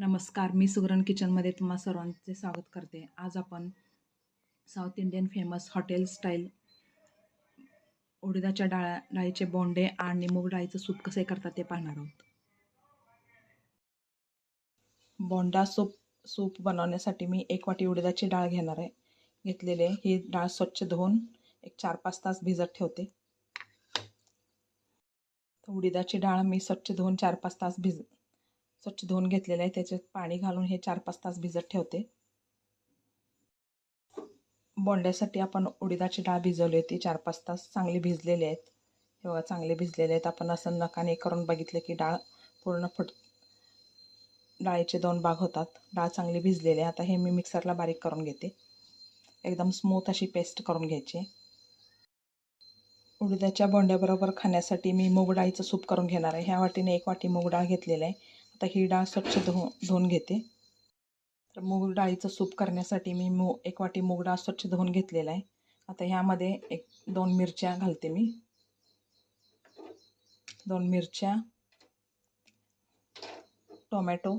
नमस्कार मी सुगरण किचनमध्ये तुम्हा सर्वांचे स्वागत करते. आज आपण south Indian famous hotel style उडीदाच्या डाळा डाळीचे बोंडे आणि मूग डाळीचं सूप कसे करतात ते पाहणार आहोत. बोंडा सूप सूप बनवण्यासाठी मी एक वाटी उडीदाची डाळ घेणार आहे. घेतलेले ही डाळ स्वच्छ धुवून एक चार पाच तास भिजत ठेवते. तर उडीदाची डाळ मी स्वच्छ धुवून चार पाच तास भिज स्वच्छ धुवून घेतलेलं आहे. त्याच्यात पाणी घालून हे चार पाच तास भिजत ठेवते. बोंड्यासाठी आपण उडीदाची डाळ भिजवली होती. चार पाच तास चांगली भिजलेले आहेत. हे बघा चांगले भिजलेले आहेत. आपण असं नकाने करून बघितलं की डाळ पूर्ण फुट डाळीचे दोन भाग होतात. डाळ चांगली भिजलेली आहे. आता हे मी मिक्सरला बारीक करून घेते. एकदम स्मूथ अशी पेस्ट करून घ्यायची. उडीदाच्या बोंड्याबरोबर खाण्यासाठी मी मूग डाळीचं सूप करून घेणार आहे. ह्या वाटीने एक वाटी मूग डाळ घेतलेलं आहे. आता ही डाळ स्वच्छ धु धुवून घेते. तर मूग डाळीचं सूप करण्यासाठी मी मू एक वाटी मूग डाळ स्वच्छ धुवून घेतलेला आहे. आता ह्यामध्ये एक दोन मिरच्या घालते मी. दोन मिरच्या टोमॅटो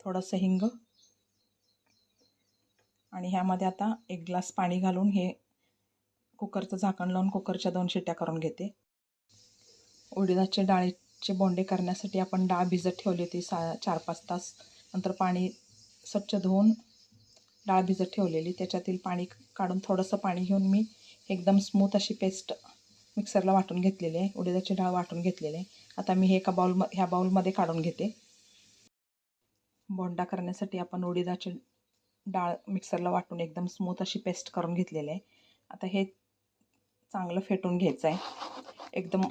थोडंसं हिंग आणि ह्यामध्ये आता एक ग्लास पाणी घालून हे कुकरचं झाकण लावून कुकरच्या दोन शिट्ट्या करून घेते. उडीदाचे डाळीचे बोंडे करण्यासाठी आपण डाळ भिजत ठेवली होती सा चार पाच तास. नंतर पाणी स्वच्छ धुवून डाळ भिजत ठेवलेली. त्याच्यातील पाणी काढून थोडंसं पाणी घेऊन मी एकदम स्मूथ अशी पेस्ट मिक्सरला वाटून घेतलेली आहे. उडीदाची डाळ वाटून घेतलेली आहे. आता मी हे एका बाउल म ह्या बाउलमध्ये काढून घेते. बोंडा करण्यासाठी आपण उडीदाची डाळ मिक्सरला वाटून एकदम स्मूथ अशी पेस्ट करून घेतलेली आहे. आता हे चांगलं फेटून घ्यायचं आहे एकदम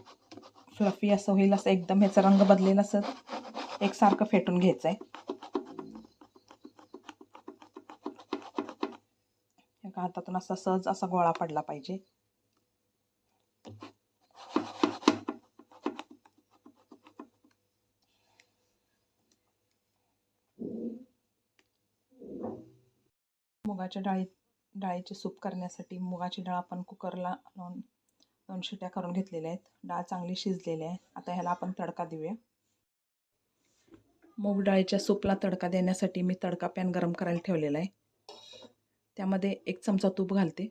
फ्लफी असं होईल असं एकदम ह्याचा रंग बदलेल असं एकसारखं फेटून घ्यायचं आहे एका हातातून असा सहज असा गोळा पडला पाहिजे. मुगाच्या डाळीत डाळीचे सूप करण्यासाठी मुगाची डाळ आपण कुकरला लावून दोन शिट्या करून घेतलेल्या आहेत. डाळ चांगली शिजलेली आहे. आता ह्याला आपण तडका देऊया. मूग डाळीच्या सूपला तडका देण्यासाठी मी तडका पॅन गरम करायला ठेवलेला आहे. त्यामध्ये एक चमचा तूप घालते.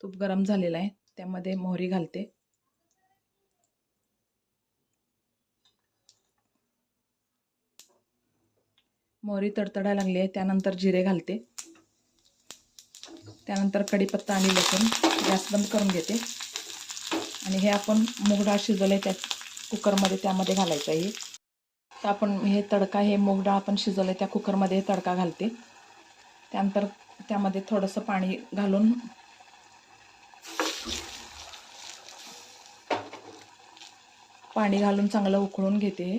तूप गरम झालेलं आहे. त्यामध्ये मोहरी घालते. मोहरी तडतडायला लागली आहे. त्यानंतर जिरे घालते. त्यानंतर कढीपत्ता आणि लसूण गॅस बंद करून घेते. आणि हे आपण मूग डाळ शिजवले त्या कुकरमध्ये त्यामध्ये घालायचं आहे. तर आपण हे तडका हे मूग डाळ आपण शिजवलं त्या कुकरमध्ये तडका घालते. त्यानंतर त्यामध्ये थोडंसं पाणी घालून पाणी घालून चांगलं उकळून घेते हे.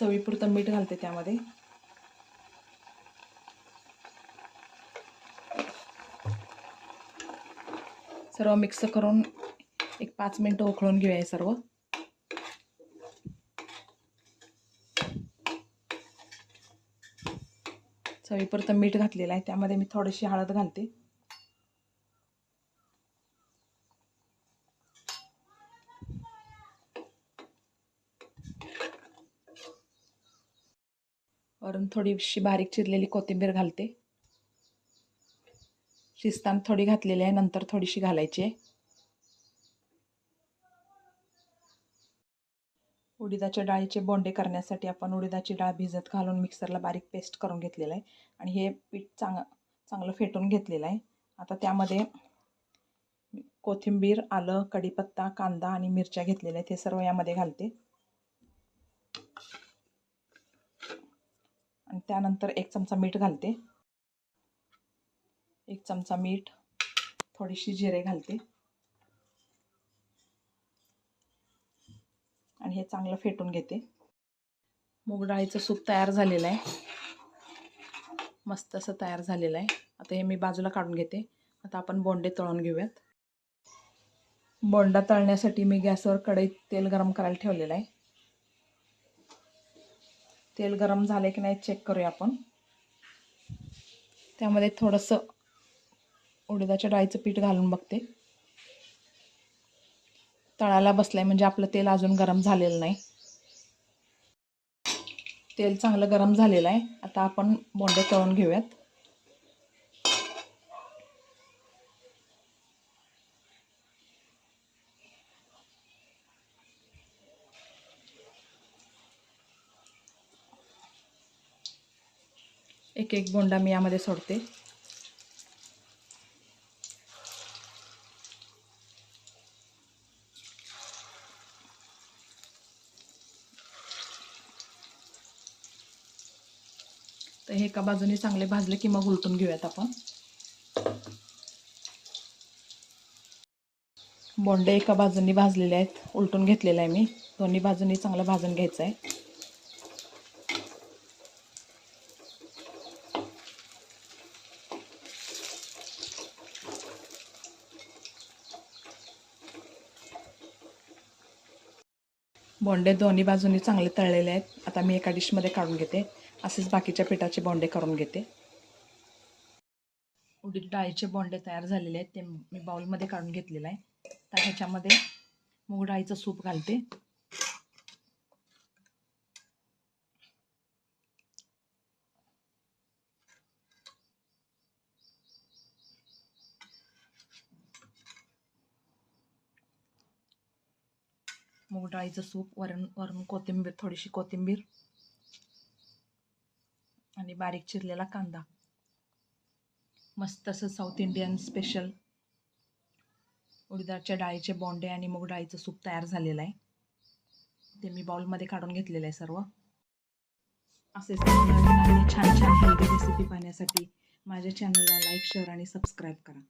चवीपुरतं मीठ घालते त्यामध्ये. सर्व मिक्स करून एक पाच मिनटं उकळून घेऊया हे सर्व. चवीपुरतं मीठ घातलेलं आहे त्यामध्ये मी थोडीशी हळद घालते. वरून थोडीशी बारीक चिरलेली कोथिंबीर घालते. शिस्तान थोडी घातलेली आहे नंतर थोडीशी घालायची आहे. उडीदाच्या डाळीचे बोंडे करण्यासाठी आपण उडीदाची डाळ भिजत घालून मिक्सरला बारीक पेस्ट करून घेतलेलं आहे. आणि हे पीठ चांग चांगलं फेटून घेतलेलं आहे. आता त्यामध्ये कोथिंबीर आलं कढीपत्ता कांदा आणि मिरच्या घेतलेल्या आहेत. हे सर्व यामध्ये घालते. आणि त्यानंतर एक चमचा मीठ घालते. एक चमचा मीठ थोडीशी जिरे घालते. आणि हे चांगलं फेटून घेते. मूग डाळीचं सूप तयार झालेलं आहे. मस्त असं तयार झालेलं आहे. आता हे मी बाजूला काढून घेते. आता आपण बोंडे तळून घेऊयात. बोंडा तळण्यासाठी मी गॅसवर कढईत तेल गरम करायला ठेवलेलं आहे. तेल गरम झाले की नाही चेक करूया आपण. त्यामध्ये थोडंसं उडीदाच्या डाळीचं पीठ घालून बघते. तळाला बसलाय म्हणजे आपलं तेल अजून गरम झालेलं नाही. तेल चांगलं गरम झालेलं आहे. आता आपण बोंडे तळून घेऊयात. एक एक बोंडा मी यामध्ये सोडते. तर हे एका बाजूने चांगले भाजले की मग उलटून घेऊयात आपण. बोंडे एका बाजूनी भाजलेले आहेत उलटून घेतलेलं आहे मी. दोन्ही बाजूनी चांगलं भाजून घ्यायचं आहे. बोंडे दोन्ही बाजूनी चांगले तळलेले आहेत. आता मी एका डिशमध्ये काढून घेते. असेच बाकीच्या पिठाचे बोंडे करून घेते. उडीद डाळीचे बोंडे तयार झालेले आहेत. ते मी बाउलमध्ये काढून घेतलेलं आहे. तर ह्याच्यामध्ये मूग डाळीचं सूप घालते. मूग डाळीचं सूप वरण वरून कोथिंबीर थोडीशी कोथिंबीर आणि बारीक चिरलेला कांदा. मस्त असं साऊथ इंडियन स्पेशल उडदाच्या डाळीचे बोंडे आणि मूग डाळीचं सूप तयार झालेलं आहे. ते मी बाउलमध्ये काढून घेतलेलं आहे सर्व. असेच नवीन आणि छान छान हेल्दी रेसिपी पाहण्यासाठी माझ्या चॅनलला लाईक शेअर आणि सबस्क्राईब करा.